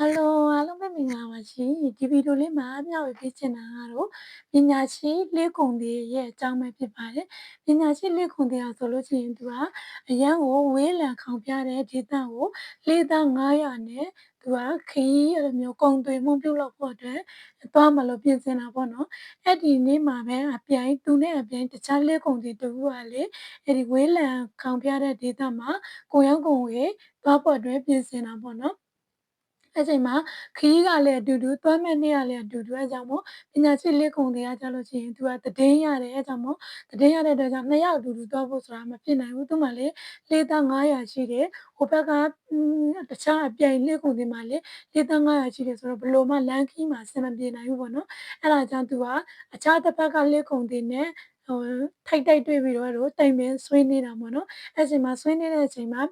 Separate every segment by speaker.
Speaker 1: ဟယ်လိုအားလုံးပဲမင်္ဂလာပါရှင်ဒီဗီဒီယိုလေးမှာမျှဝေပေးချင်တာကတော့ပညာရှိလေးကုံသေးရဲ့အကြောင်းပဲဖြစ်ပါတယ်ပညာရှိလေးကုံသေးအောင်ဆိုလို့ရှိရင်သူကအရန်ကိုဝေးလံခေါင်ပြတဲ့ဒေသကိုလေးသား900နဲ့သူကခရီးအဲ့လိုမျိုးကုံသွေမှုပြုလုပ်ဖို့အတွက်သွားမလို့ပြင်ဆင်တာပေါ့နော်အဲ့ဒီနေ့မှာပဲအပြိုင်သူနဲ့အပြိုင်တခြားလေးကုံသေးတူကလေအဲ့ဒီဝေးလံခေါင်ပြတဲ့ဒေသမှာကိုရောက်ကုံဝေးသွားဖို့အတွက်ပြင်ဆင်တာပေါ့နော် အဲ့ချိန်မှာခရီးကလည်းအတူတူသွားမဲ့နေ့ကလည်းအတူတူအဲကြောင့်မို့ပညာရှိလေးကုံတွေကကြလို့ရှိရင်သူကတည်င်းရတယ်အဲကြောင့်မို့တည်င်းရတဲ့အတွက်ကြောင့်နှစ်ယောက်အတူတူသွားဖို့ဆိုတာမဖြစ်နိုင်ဘူးသူမှလည်းလေးသား900ရှိတယ်ဟိုဘက်ကတခြားအပြိုင်လေးကုံတွေမှာလည်းလေးသား900ရှိတယ်ဆိုတော့ဘလို့မှလမ်းခီးမှာအဆင်မပြေနိုင်ဘူးပေါ့နော်အဲ့ဒါကြောင့်သူကအခြားတစ်ဘက်ကလေးကုံတွေနဲ့ဟိုထိုက်တိုက်တွေ့ပြီးတော့တိုင်ပင်ဆွေးနေတာပေါ့နော်အဲ့ချိန်မှာဆွေးနေတဲ့အချိန်မှာ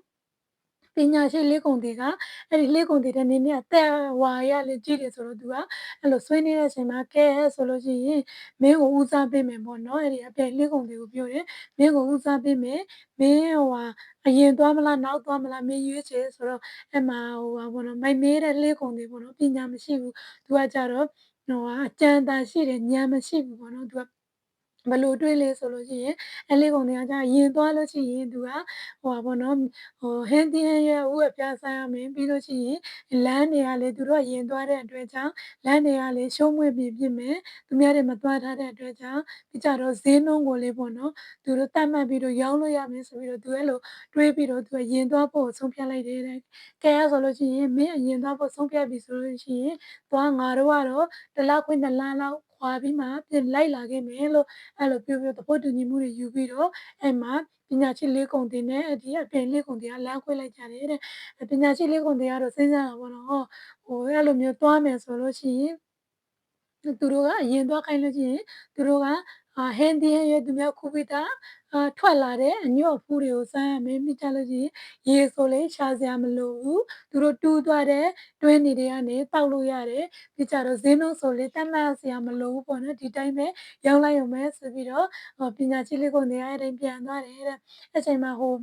Speaker 1: ပညာရှိလေးကုံတွေကအဲ့ဒီလေးကုံတွေတဲ့နည်းနည်းအသက်ဝါရလည်းကြီးတယ်ဆိုတော့သူကအဲ့လိုဆွေးနေတဲ့အချိန်မှာကဲဆိုလို့ရှိရင်မင်းကိုဦးစားပေးမယ်ပေါ့နော်အဲ့ဒီအပြိုင်လေးကုံတွေကိုပြောတယ်မင်းကိုဦးစားပေးမယ်မင်းဟိုဟာအရင်သွားမလားနောက်သွားမလားမင်းရွေးချယ်ဆိုတော့အဲ့မှာဟိုဟာပေါ့နော်မိုက်မေးတဲ့လေးကုံတွေပေါ့နော်ပညာမရှိဘူးသူကကြတော့ဟိုဟာအကြံတန်ရှိတယ်ဉာဏ်မရှိဘူးပေါ့နော်သူက ဘလို့တွေးလဲဆိုလို့ရှိရင်အဲလေးကုံတွေကကြာရင်သွားလို့ရှိရင်သူကဟိုပါဘောနော်ဟိုဟင်းတင်းရဲ့ဥအပြဆိုင်ရမယ်ပြီးလို့ရှိရင်လမ်းတွေကလေသူတို့ရင်သွားတဲ့အတွက်ကြောင့်လမ်းတွေကလေရှုံးမွေ့ပြီးပြစ်မယ်သူများတွေမသွားထားတဲ့အတွက်ကြောင့်ပြီးကြတော့ဈေးနှုန်းကိုလေပေါ့နော်သူတို့တတ်မှတ်ပြီးတော့ရောင်းလို့ရမယ်ဆိုပြီးတော့သူအဲ့လိုတွေးပြီးတော့သူကရင်သွားဖို့ဆုံးဖြတ်လိုက်တယ်တဲ့ကဲရဆိုလို့ရှိရင်မင်းအရင်သွားဖို့ဆုံးဖြတ်ပြီဆိုလို့ရှိရင်သွားငါတို့ကတော့တလားခွင့်တလားလောက် ခွာပြီးမှပြင်လိုက်လာခဲ့မယ်လို့အဲ့လိုပြောပြောသဘောတူညီမှုတွေယူပြီးတော့အဲ့မှာပညာရှိလေးကုံတင်နဲ့ဒီအပြင်လေးကုံတင်ကလမ်းခွဲလိုက်ကြတယ်တဲ့ပညာရှိလေးကုံတင်ကတော့စဉ်းစားတာပေါ့နော်ဟိုအဲ့လိုမျိုးသွားမယ်ဆိုလို့ရှိရင်သူတို့ကအရင်သွားခိုင်းလို့ရှိရင်သူတို့က အာဟင်းတင်းရဲ့သူများခုပိတာအာထွက်လာတဲ့အညော့ဖူးတွေကိုစမ်းရမယ်မိကြလို့ရှိရင်ရေဆိုလေရှာစရာမလိုဘူးသူတို့တူးသွားတဲ့တွင်းတွေကနေတောက်လို့ရတယ်ပြီးကြတော့ဈေးနှုန်းဆိုလေတတ်မှတ်စရာမလိုဘူးပေါ့နော်ဒီတိုင်းပဲရောင်းလိုက်ရုံပဲဆိုပြီးတော့ပညာရှိလေးကုန်တွေအဲ့တိုင်းပြန်သွားတယ်တဲ့အချိန်မှာဟို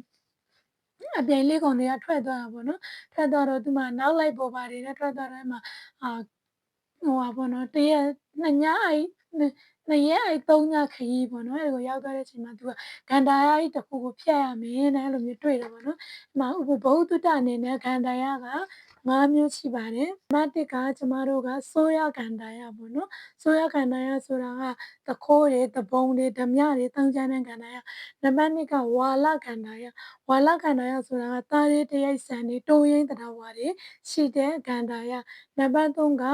Speaker 1: အပြိုင်လေးကုန်တွေကထွက်သွားတာပေါ့နော်ထွက်သွားတော့သူမှနောက်လိုက်ပေါ်ပါတယ်နဲ့ထွက်သွားတဲ့မှာအာဟိုပါပေါ့နော်တရက်နှစ်ညအိ နှစ်ရက်အိသုံးညခရီးပေါ့နော်အဲ့ကိုရောက်သွားတဲ့အချိန်မှာသူကဂန္ဓာရကြီးတစ်ခုကိုဖျက်ရမယ်တဲ့အဲ့လိုမျိုးတွေ့တယ်ပေါ့နော်။ဒီမှာဥပဘုဒ္ဓတအနေနဲ့ဂန္ဓာရက၅မျိုးရှိပါတယ်။နံပါတ်1ကကျမတို့ကဆိုးရကန္ဓာရပေါ့နော်။ဆိုးရကန္ဓာရဆိုတာကသခိုးတွေ၊သဘုံတွေ၊ဓမြတွေတောင်းကြတဲ့ကန္ဓာရ။နံပါတ်2ကဝါလကန္ဓာရ။ဝါလကန္ဓာရဆိုတာကသားရေးတရိတ်ဆန်တွေတိုးရင်းတရဝါတွေရှိတဲ့ကန္ဓာရ။နံပါတ်3က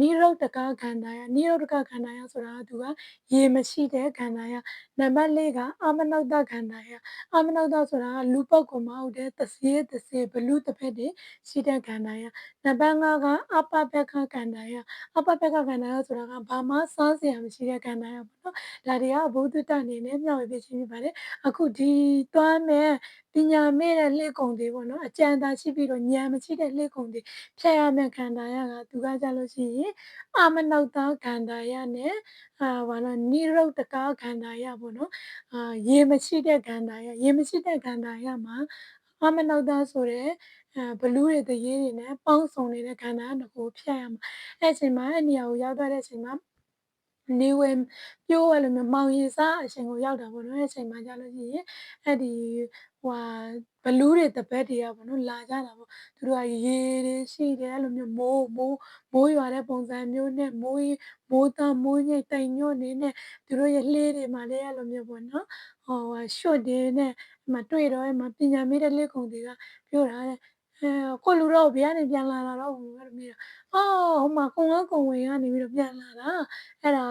Speaker 1: နိရုဒ္ဓကခန္ဓာယနိရုဒ္ဓကခန္ဓာယဆိုတာကသူကရေမရှိတဲ့ခန္ဓာယနံပါတ်၄ကအမနုဿခန္ဓာယအမနုဿဆိုတာကလူပုဂ္ဂိုလ်မဟုတ်တဲ့သစေသစေဘလူတစ်ဖက်တွေရှိတဲ့ခန္ဓာယနံပါတ်၅ကအပပက္ခခန္ဓာယအပပက္ခခန္ဓာယဆိုတာကဘာမှစားစရာမရှိတဲ့ခန္ဓာယပေါ့နော်ဒါတွေကဘုဒ္ဓတအနေနဲ့မျှဝေပေးခြင်းဖြစ်ပါတယ်အခုဒီသွားမဲ့ ပညာမဲ့တဲ့လက်ကုံတွေပေါ့နော်အကြံသာရှိပြီးတော့ဉာဏ်မရှိတဲ့လက်ကုံတွေဖြတ်ရမယ့်ခန္ဓာယကသူကကြလို့ရှိရင်အာမနုဿခန္ဓာယနဲ့အာဘာလို့နိရုဒ္ဓကခန္ဓာယပေါ့နော်အာရေမရှိတဲ့ခန္ဓာယရေမရှိတဲ့ခန္ဓာယမှာအာမနုဿဆိုတဲ့အဲဘလူးတွေတရေတွေနဲ့ပေါင်းစုံနေတဲ့ခန္ဓာတစ်ခုဖြတ်ရမှာအဲ့အချိန်မှာအဲ့နေရာကိုရောက်သွားတဲ့အချိန်မှာနေဝင်ပြိုးအဲ့လိုမျိုးမောင်ရင်စားအချိန်ကိုရောက်တာပေါ့နော်အဲ့အချိန်မှာကြာလို့ရှိရင်အဲ့ဒီ ဟွာဘလူးတွေတပတ်တွေကပေါ့နော်လာကြတာပေါ့သူတို့ကရေတွေရှိတယ်အဲ့လိုမျိုးမိုးမိုးမိုးရွာတဲ့ပုံစံမျိုးနဲ့မိုးမိုးသားမိုးညိတ်တိုင်ညွတ်နေနဲ့သူတို့ရဲ့လှေးတွေမှာလည်းအဲ့လိုမျိုးပေါ့နော်ဟောရွှတ်တွေနဲ့ဒီမှာတွေ့တော့အဲ့မှာပညာမေးတဲ့လက်ကုံတွေကပြောတာတဲ့အဲကိုလူတော့ဘယ်ကနေပြန်လာတာတော့အဲ့လိုမျိုးအော်ဟိုမှာကုံကကုံဝင်ကနေပြီးတော့ပြန်လာတာအဲ့ဒါ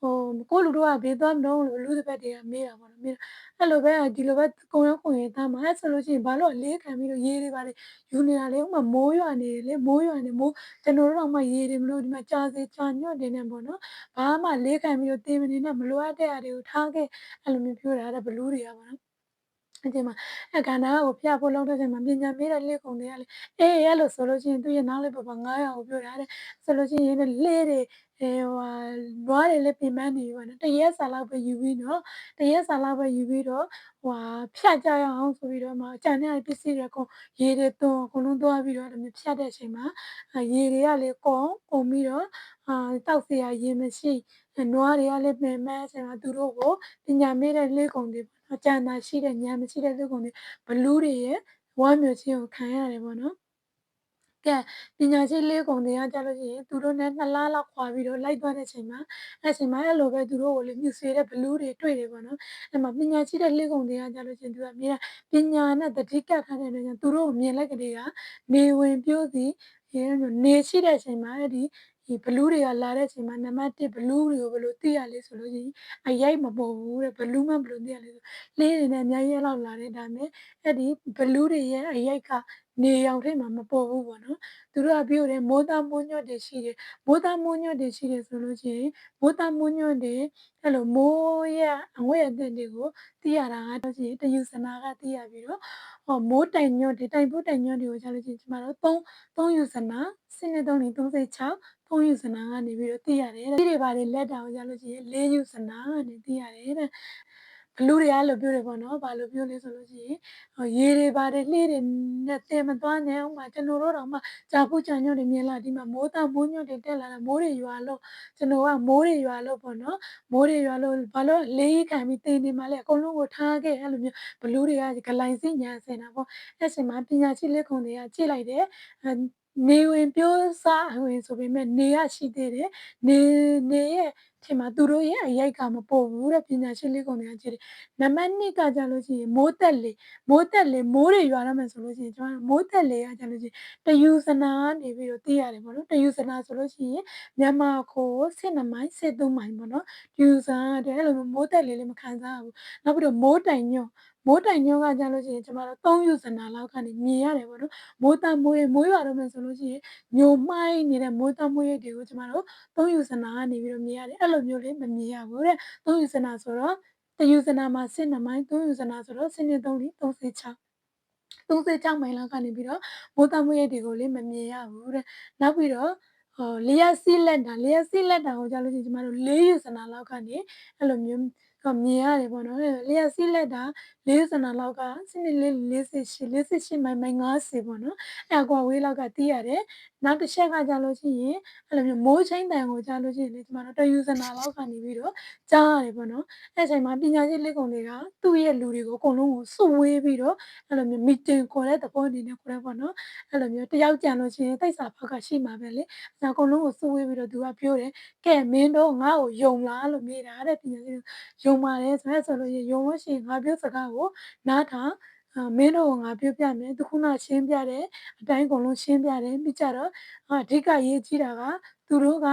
Speaker 1: ဟိုကိုလူတို့ကဘေးသွားမလို့လူတစ်ပတ်တည်းကမေးတာပေါ့နော်မေးတော့အဲ့လိုပဲဒီလိုပဲကုံရကုံရင်သားမှာအဲ့ဆိုလို့ရှိရင်ဘာလို့လေးခံပြီးတော့ရေးတွေပါလေယူနေတာလေဥမာမိုးရွာနေတယ်လေမိုးရွာနေမိုးကျွန်တော်တို့တော့မှရေးတယ်မလို့ဒီမှာကြာစေကြာညွတ်နေနေပေါ့နော်ဘာမှလေးခံပြီးတော့တေးမနေနဲ့မလိုအပ်တဲ့အရာတွေကိုထားခဲ့အဲ့လိုမျိုးပြောတာတဲ့ဘလူးတွေကပေါ့နော်အချိန်မှာအဲကန္နာကိုဖျက်ဖို့လုပ်တဲ့ချိန်မှာပညာမေးတဲ့လက်ကုံတွေကလေအေးအဲ့လိုဆိုလို့ရှိရင်သူ့ရဲ့နောက်လေးပပ900ကိုပြောတာတဲ့ဆိုလို့ရှိရင်လေတွေ အဲဟိုဟာနွားတွေလည်းပင်ပန်းနေပြီပေါ့နော်တရက်စာလောက်ပဲယူပြီးတော့တရက်စာလောက်ပဲယူပြီးတော့ဟိုဟာဖြတ်ကြရအောင်ဆိုပြီးတော့မှကြံတဲ့ပစ္စည်းတွေအကုန်ရေတွေသွန်းအကုန်လုံးသွားပြီးတော့အဲ့လိုမျိုးဖြတ်တဲ့အချိန်မှာရေတွေကလည်းကုန်ကုန်ပြီးတော့အာတောက်เสียရေမရှိနွားတွေကလည်းပင်ပန်းအချိန်မှာသူတို့ကိုပညာမေ့တဲ့လေးကုံတွေပေါ့နော်ကြံတာရှိတဲ့ဉာဏ်မရှိတဲ့လေးကုံတွေဘလူးတွေရဲ့ဝမ်းမျိုးချင်းကိုခံရတယ်ပေါ့နော် ကဲပညာရှိလေးကုံတွေကကြလို့ရှိရင်သူတို့နဲ့2လလောက်ခွာပြီးတော့လိုက်သွားတဲ့အချိန်မှာအဲ့ချိန်မှာအဲ့လိုပဲသူတို့ကိုလေမြူဆွေတဲ့ဘလူးတွေတွေ့တယ်ပေါ့နော်အဲ့မှာပညာရှိတဲ့လေးကုံတွေကကြလို့ရှိရင်သူကမြေပညာနဲ့တတိကတ်ထားတဲ့အတွက်ကြောင့်သူတို့ကိုမြင်လိုက်ကလေးကနေဝင်ပြိုးစီရဲနေရှိတဲ့အချိန်မှာအဲ့ဒီဒီဘလူးတွေကလာတဲ့အချိန်မှာနံပါတ်1ဘလူးတွေကိုဘယ်လိုသိရလဲဆိုလို့ရှိရင်အရိုက်မပေါ်ဘူးတဲ့ဘလူးမှဘယ်လိုသိရလဲဆိုလေးတွေနဲ့အများကြီးလောက်လာတဲ့ဒါမဲ့အဲ့ဒီဘလူးတွေရဲ့အရိုက်က နေရောင်ထိပ်မှာမပေါ်ဘူးပေါ့နော်သူတို့ကပြောတယ်မိုးသားမိုးညွတ်တွေရှိတယ်မိုးသားမိုးညွတ်တွေရှိတယ်ဆိုလို့ရှိရင်မိုးသားမိုးညွတ်တွေအဲ့လိုမိုးရဲ့အငွေ့အသင့်တွေကိုသိရတာကတော့ရှိရင်တယူစနာကသိရပြီးတော့ဟောမိုးတိုင်ညွတ်တွေတိုင်ဖို့တိုင်ညွတ်တွေကိုကြားလို့ရှိရင်ကျမတို့3 3ယူစနာစနစ်3 36ဖုန်းယူစနာကနေပြီးတော့သိရတယ်တဲ့ဒီတွေပါလေလက်တောင်ကြားလို့ရှိရင်၄ယူစနာကနေသိရတယ်တဲ့ဘ လူတွေကအဲ့လိုပြောတယ်ပေါ့နော်ဘာလို့ပြောလဲဆိုလို့ရှိရင်ရေတွေပါတယ်လှေတွေနဲ့တင်မသွားနဲ့ဥမာကျွန်တော်တို့တော့မှကြာဖို့ကြာညွန့်တွေမြင်လာဒီမှာမိုးသားမိုးညွန့်တွေတက်လာတာမိုးတွေရွာလို့ကျွန်တော်ကမိုးတွေရွာလို့ပေါ့နော်မိုးတွေရွာလို့ဘာလို့လေးခံပြီးတင်နေမှလဲအကုန်လုံးကိုထားခဲ့အဲ့လိုမျိုးဘလူးတွေကဂလိုင်းစိညာဆင်တာပေါ့အဲ့ချိန်မှာပညာရှိလက်ခုံတွေကကြည့်လိုက်တယ်နေဝင်ပြောစားဝင်ဆိုပေမဲ့နေရရှိသေးတယ်နေနေရဲ့ ထင်မှာသူတို့ရဲ့အရိုက်ကမပေါ်ဘူးတဲ့ပညာရှိလေးကောင်တွေကကြည့်တယ်နံပါတ်2ကကြလို့ရှိရင်မိုးတက်လေမိုးတက်လေမိုးတွေရွာရမယ်ဆိုလို့ရှိရင်ကျွန်တော်မိုးတက်လေကကြလို့ရှိရင်တယူစနာကနေပြီးတော့သိရတယ်ပေါ့နော်တယူစနာဆိုလို့ရှိရင်မြန်မာကိုစစ်နမိုင်းစစ်သုံးမိုင်းပေါ့နော်တယူစနာတဲ့အဲ့လိုမိုးတက်လေလည်းမခံစားရဘူးနောက်ပြီးတော့မိုးတိုင်ညွန့်မိုးတိုင်ညွန့်ကကြလို့ရှိရင်ကျမတို့3ယူစနာလောက်ကနေမြင်ရတယ်ပေါ့နော်မိုးတမိုးရေမိုးရွာတော့မယ်ဆိုလို့ရှိရင်ညိုမိုင်းနေတဲ့မိုးတမိုးရေတွေကိုကျမတို့3ယူစနာကနေပြီးတော့မြင်ရတယ်အဲ့လိုမျိုးလေးမမြင်ရဘူးတဲ့3ယူစနာဆိုတော့တယူစနာမှာစစ်နမိုင်း3ယူစနာဆိုတော့စနစ်3လီ36 36မိုင်လောက်ကနေပြီးတော့မိုးတမိုးရေတွေကိုလေးမမြင်ရဘူးတဲ့နောက်ပြီးတော့ဟိုလျက်စီးလက်တာလျက်စီးလက်တာကိုကြားလို့ရှိရင်ကျမတို့၄ယူစနာလောက်ကနေအဲ့လိုမျိုးတော့မြင်ရတယ်ပေါ့နော်လျက်စီးလက်တာ40နာလောက်ကစနစ်လေး48 48မိုင်မိုင်50ပေါ့နော်အဲ့ကွာဝေးလောက်ကတီးရတယ် နောက်တစ်ချက်ကကြာလို့ရှိရင်အဲ့လိုမျိုးမိုးချင်းတန်ကိုကြာလို့ရှိရင်လေကျမတို့တယူစနာလောက်ကနေပြီးတော့ကြားရတယ်ပေါ့နော်အဲ့ချိန်မှာပညာရှိလက်ကုံတွေကသူ့ရဲ့လူတွေကိုအကုန်လုံးကိုစုဝေးပြီးတော့အဲ့လိုမျိုးမီတင်ခေါ်တဲ့သဘောအနေနဲ့ခေါ်တဲ့ပေါ့နော်အဲ့လိုမျိုးတယောက်ကြံလို့ရှိရင်တိတ်စာဖောက်ကရှိမှာပဲလေအဲ့အကုန်လုံးကိုစုဝေးပြီးတော့သူကပြောတယ်ကဲမင်းတို့ငါ့ကိုယုံလားလို့မေးတာတဲ့ပညာရှိယုံပါတယ်ဆိုရဲဆိုလို့ယုံလို့ရှိရင်ငါပြောစကားကိုနားထောင် မင်းတို့ကငါပြောပြမယ်သူခုနရှင်းပြတဲ့အတိုင်းအကုန်လုံးရှင်းပြတယ်ပြီးကြတော့အဓိကရေးကြည့်တာကသူတို့က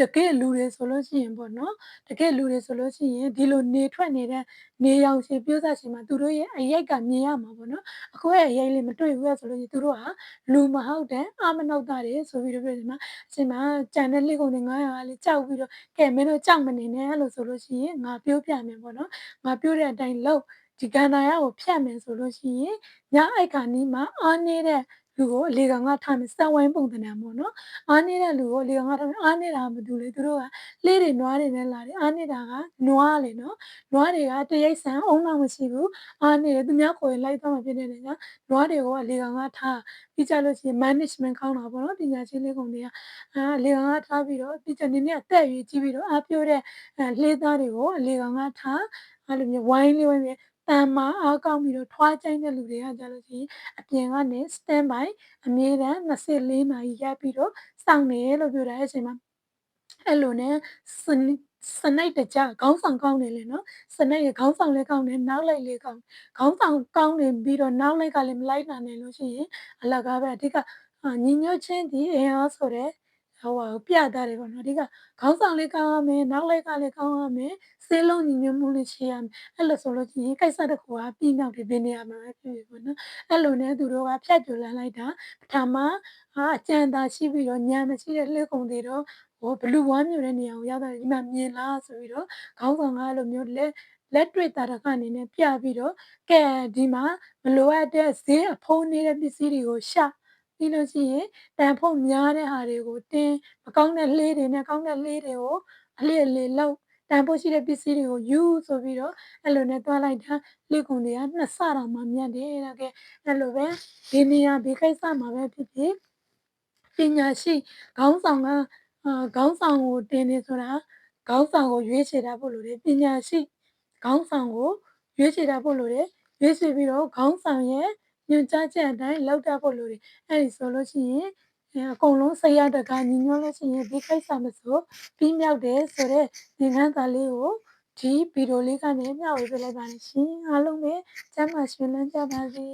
Speaker 1: တကယ်လူတွေဆိုလို့ရှိရင်ပေါ့နော်တကယ်လူတွေဆိုလို့ရှိရင်ဒီလိုနေထွက်နေတဲ့နေရောင်ရှင်ပြိုးစားရှင်မှာသူတို့ရဲ့အရိုက်ကမြင်ရမှာပေါ့နော်အခုရဲ့အရိုက်လေးမတွေ့ဘူးဆိုလို့ရှိရင်သူတို့ဟာလူမဟုတ်တဲ့အာမနှုတ်သားတွေဆိုပြီးတော့ပြောဒီမှာအချိန်မှာကြံတဲ့လက်ကုန်တွေ900ကလေးကြောက်ပြီးတော့ကဲမင်းတို့ကြောက်မနေနဲ့လို့ဆိုလို့ရှိရင်ငါပြောပြမယ်ပေါ့နော်ငါပြောတဲ့အတိုင်းလုပ် ဒီကန္နာရကိုဖြတ်မယ်ဆိုလို့ရှိရင်ညအိုက်ခါနီးမှာအားနေတဲ့လူကိုအလေကောင်ကထားမယ်စံဝိုင်းပုံသဏ္ဍာန်ပေါ့နော်အားနေတဲ့လူကိုအလေကောင်ကထားမယ်အားနေတာမတူလေသူတို့ကလှေးတွေနွားတွေနဲ့လာတယ်အားနေတာကနွားလေနော်နွားတွေကတရိတ်ဆန်အုံတော့မရှိဘူးအားနေတယ်သူများကိုယ်လိုက်တော့မှဖြစ်နေတဲ့ညနွားတွေကိုအလေကောင်ကထားပြီးကြလို့ရှိရင် management ကောင်းတာပေါ့နော်ပညာရှင်လေးကုန်တွေကအာအလေကောင်ကထားပြီးတော့ပြီးကြနေနေအသက်ရွေးကြည့်ပြီးတော့အားပြိုးတဲ့လှေးသားတွေကိုအလေကောင်ကထားအဲ့လိုမျိုးဝိုင်းလေးဝိုင်းလေး တန်မာအားကောင်းပြီးတော့ထွားချိုင်းတဲ့လူတွေကကြလို့ရှိရင်အပြင်ကနေ stand by အမြဲတမ်း24နာရီရပ်ပြီးတော့စောင့်နေလို့ပြောတဲ့အချိန်မှာအဲ့လိုနဲ့စနစ်စနိုက်တကြခေါင်းဆောင်ကောင်းတယ်လေနော်စနိုက်ခေါင်းဆောင်လည်းကောင်းတယ်နောက်လိုက်လည်းကောင်းခေါင်းဆောင်ကောင်းနေပြီးတော့နောက်လိုက်ကလည်းမလိုက်နိုင်နိုင်လို့ရှိရင်အလကားပဲအဓိကညီညွတ်ခြင်းဒီအင်အားဆိုတဲ့ ဟိုဟာပြတာတယ်ပေါ့နော်အဓိကခေါင်းဆောင်လေးကောင်းရမယ်နောက်လိုက်ကလည်းကောင်းရမယ်စေးလုံးညီညွတ်မှုလေးရှိရမယ်အဲ့လိုဆိုလို့ရှိရင်ကိစ္စတစ်ခုကပြီးမြောက်တယ်ဘယ်နေရာမှာပဲဖြစ်ဖြစ်ပေါ့နော်အဲ့လိုနဲ့သူတို့ကဖြတ်ကျော်လန်းလိုက်တာပထမအာအကြံသာရှိပြီးတော့ညံမရှိတဲ့လှည့်ကုန်တွေတော့ဟိုဘလူးဝမ်းမျိုးတဲ့နေရာကိုရောက်တာဒီမှာမြင်လားဆိုပြီးတော့ခေါင်းဆောင်ကအဲ့လိုမျိုးလက်လက်တွေ့တာတခအနေနဲ့ပြပြီးတော့ကဲဒီမှာမလိုအပ်တဲ့ဈေးအဖုံးနေတဲ့ပစ္စည်းတွေကိုရှာ ပြပြီးလို့ရှိရင်တန်ဖို့များတဲ့ဟာတွေကိုတင်းမကောင်းတဲ့လှေးတွေနဲ့ကောင်းတဲ့လှေးတွေကိုအလျက်လေလောက်တန်ဖို့ရှိတဲ့ပစ္စည်းတွေကိုယူဆိုပြီးတော့အဲ့လိုနဲ့တွားလိုက်တာလေကွန်တွေကနှစ်ဆတောင်မှမြတ်တယ်တဲ့ကဲအဲ့လိုပဲဒီနေရာဒီကိစ္စမှာပဲဖြစ်ဖြစ်ပညာရှိခေါင်းဆောင်ကအာခေါင်းဆောင်ကိုတင်နေဆိုတာခေါင်းဆောင်ကိုရွေးချယ်တာဖို့လိုတယ်ပညာရှိခေါင်းဆောင်ကိုရွေးချယ်တာဖို့လိုတယ်ရွေးချယ်ပြီးတော့ခေါင်းဆောင်ရဲ့ ညွှန်ကြားချက်အတိုင်းလောက်တာဖို့လိုတယ်အဲ့ဒီဆိုလို့ရှိရင်အကုန်လုံးစိတ်ရတကညီညွတ်လို့ရှိရင်ဒီကိစ္စမဆိုပြီးမြောက်တယ်ဆိုတော့သင်ခန်းစာလေးကိုဒီဗီဒီယိုလေးကနေမျှဝေပေးလိုက်ပါရှင်အားလုံးပဲကျမ်းမာရှင်လန်းကြပါစေ